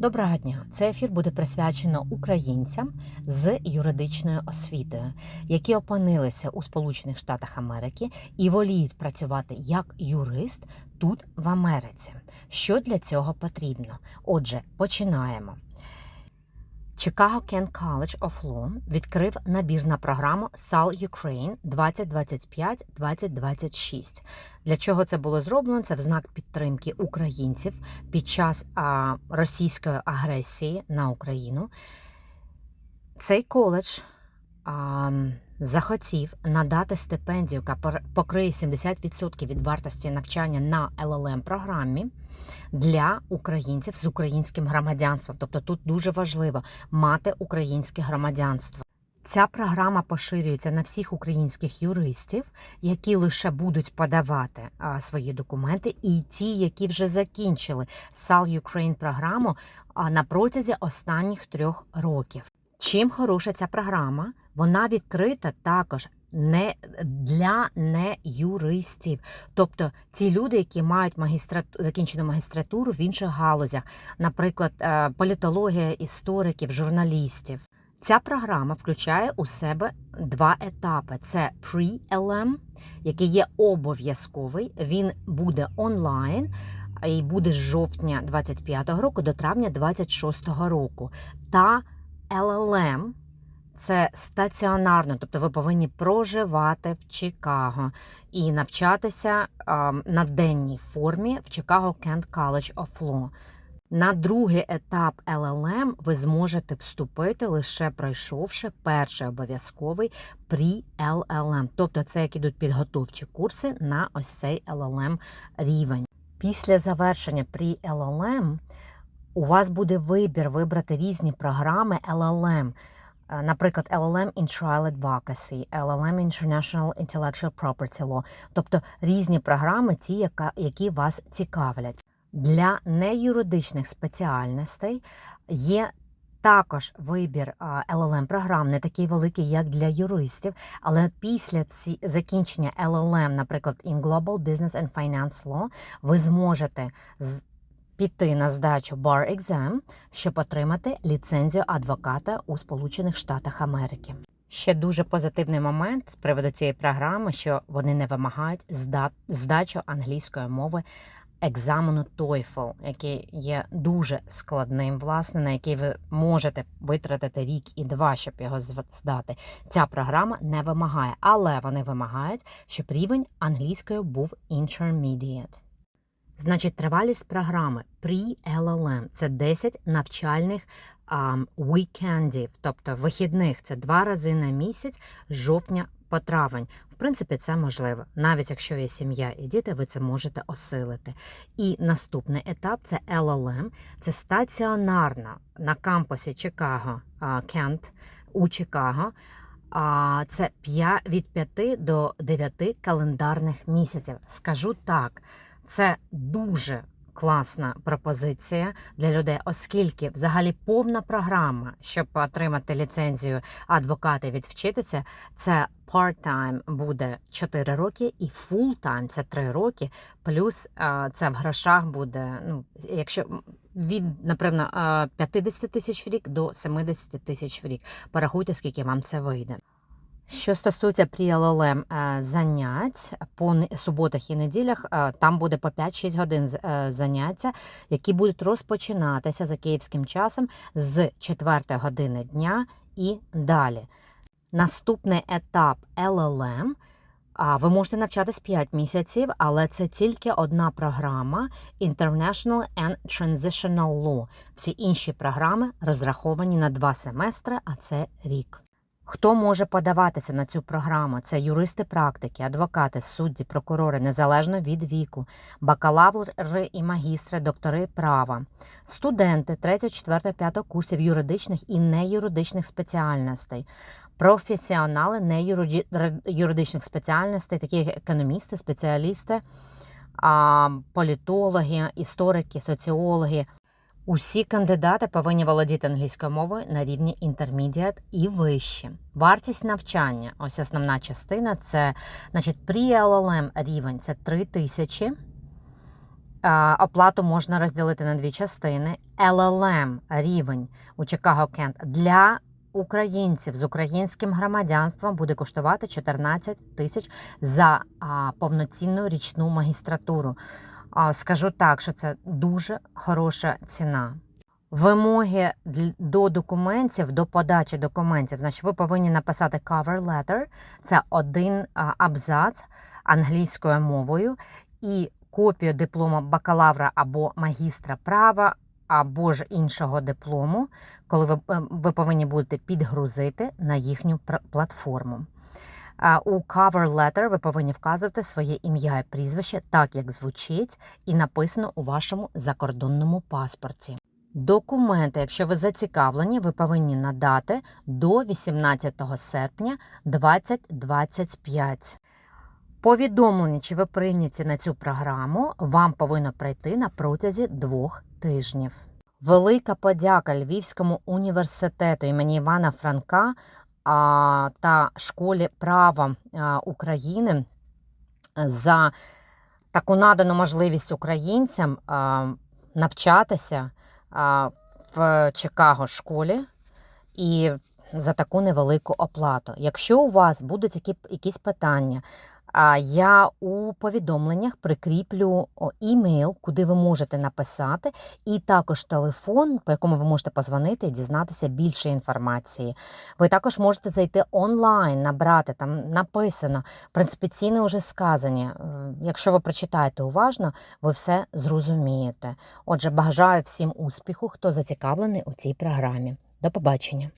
Доброго дня! Цей ефір буде присвячено українцям з юридичною освітою, які опинилися у Сполучених Штатах Америки і воліють працювати як юрист тут в Америці. Що для цього потрібно? Отже, починаємо. Chicago Kent College of Law відкрив набір на програму SAL Ukraine 2025-2026. Для чого це було зроблено? Це в знак підтримки українців під час а, російської агресії на Україну. Цей коледж а, захотів надати стипендію, яка покриє 70% від вартості навчання на LLM програмі для українців з українським громадянством. Тобто тут дуже важливо мати українське громадянство. Ця програма поширюється на всіх українських юристів, які лише будуть подавати а, свої документи, і ті, які вже закінчили SAL Ukraine програму а, на протязі останніх трьох років. Чим хороша ця програма? Вона відкрита також не для неюристів, тобто ті люди, які мають магістрату, закінчену магістратуру в інших галузях, наприклад, е, політологія істориків, журналістів. Ця програма включає у себе два етапи: це pre-LM, який є обов'язковий. Він буде онлайн і буде з жовтня 25-го року до травня 26-го року. Та LLM – це стаціонарно, тобто ви повинні проживати в Чикаго і навчатися на денній формі в Chicago Kent College of Law. На другий етап LLM ви зможете вступити лише пройшовши перший обов'язковий pre-LLM. Тобто це як ідуть підготовчі курси на ось цей LLM рівень. Після завершення pre-LLM у вас буде вибір вибрати різні програми LLM. Е, Наприклад, LLM in Trial Advocacy, LLM International Intellectual Property Law, тобто різні програми, ті, які вас цікавлять. Для неюридичних спеціальностей є також вибір LLM програм, не такий великий, як для юристів, але після ці, закінчення LLM, наприклад, in Global Business and Finance Law, ви зможете піти на здачу Bar Exam, щоб отримати ліцензію адвоката у Сполучених Штатах Америки. Ще дуже позитивний момент з приводу цієї програми, що вони не вимагають зда- здачу англійської мови екзамену TOEFL, який є дуже складним, власне, на який ви можете витратити рік і два, щоб його здати. Ця програма не вимагає, але вони вимагають, щоб рівень англійської був intermediate. Значить, тривалість програми Pre-LLM – це 10 навчальних вікендів, тобто вихідних. Це два рази на місяць жовтня по травень. В принципі, це можливо. Навіть якщо є сім'я і діти, ви це можете осилити. І наступний етап це LLM. Це стаціонарна на кампусі Чикаго, Кент у Чикаго. А, Це від 5 до 9 календарних місяців. Скажу так, це дуже класна пропозиція для людей, оскільки взагалі повна програма, щоб отримати ліцензію адвоката і відвчитися, це part-time буде 4 роки, і full-time – це 3 роки. Плюс це в грошах буде, ну, якщо від, напевно, а, 50 тисяч в рік до 70 тисяч в рік. Порахуйте, скільки вам це вийде. Що стосується pre-LLM е, занять по суботах і неділях, е, там буде по 5-6 годин е, заняття, які будуть розпочинатися за київським часом з 4 години дня і далі. Наступний етап. А ви можете навчатись 5 місяців, але це тільки одна програма International and Transitional Law. Всі інші програми розраховані на 2 семестри, а це рік. Хто може подаватися на цю програму? Це юристи практики, адвокати, судді, прокурори, незалежно від віку, бакалаври і магістри, доктори права, студенти 3, 4, 5 курсів юридичних і неюридичних спеціальностей, професіонали неюридичних спеціальностей, такі як економісти, спеціалісти, політологи, історики, соціологи. Усі кандидати повинні володіти англійською мовою на рівні інтермедіат і вище. Вартість навчання, ось основна частина, це значить, pre-LLM рівень це 3 тисячі. Оплату можна розділити на дві частини. LLM рівень у Чикаго Кент для українців з українським громадянством буде коштувати 14 тисяч за повноцінну річну магістратуру. Скажу так, що це дуже хороша ціна. Вимоги до документів, до подачі документів. Значить, ви повинні написати cover letter, це один абзац англійською мовою, і копію диплому бакалавра або магістра права, або ж іншого диплому, коли ви, е, ви повинні будете підгрузити на їхню платформу. У cover letter ви повинні вказувати своє ім'я і прізвище, так як звучить, і написано у вашому закордонному паспорті. Документи, якщо ви зацікавлені, ви повинні надати до 18 серпня 2025. Повідомлення, чи ви прийняті на цю програму, вам повинно прийти на протязі двох тижнів. Велика подяка Львівському університету імені Івана Франка та школі права України за таку надану можливість українцям навчатися в Чикаго школі і за таку невелику оплату. Якщо у вас будуть якісь питання, я у повідомленнях прикріплю імейл, куди ви можете написати, і також телефон, по якому ви можете позвонити і дізнатися більше інформації. Ви також можете зайти онлайн, набрати там написано. Принципі, ціни вже сказані. Е, Якщо ви прочитаєте уважно, ви все зрозумієте. Отже, бажаю всім успіху, хто зацікавлений у цій програмі. До побачення.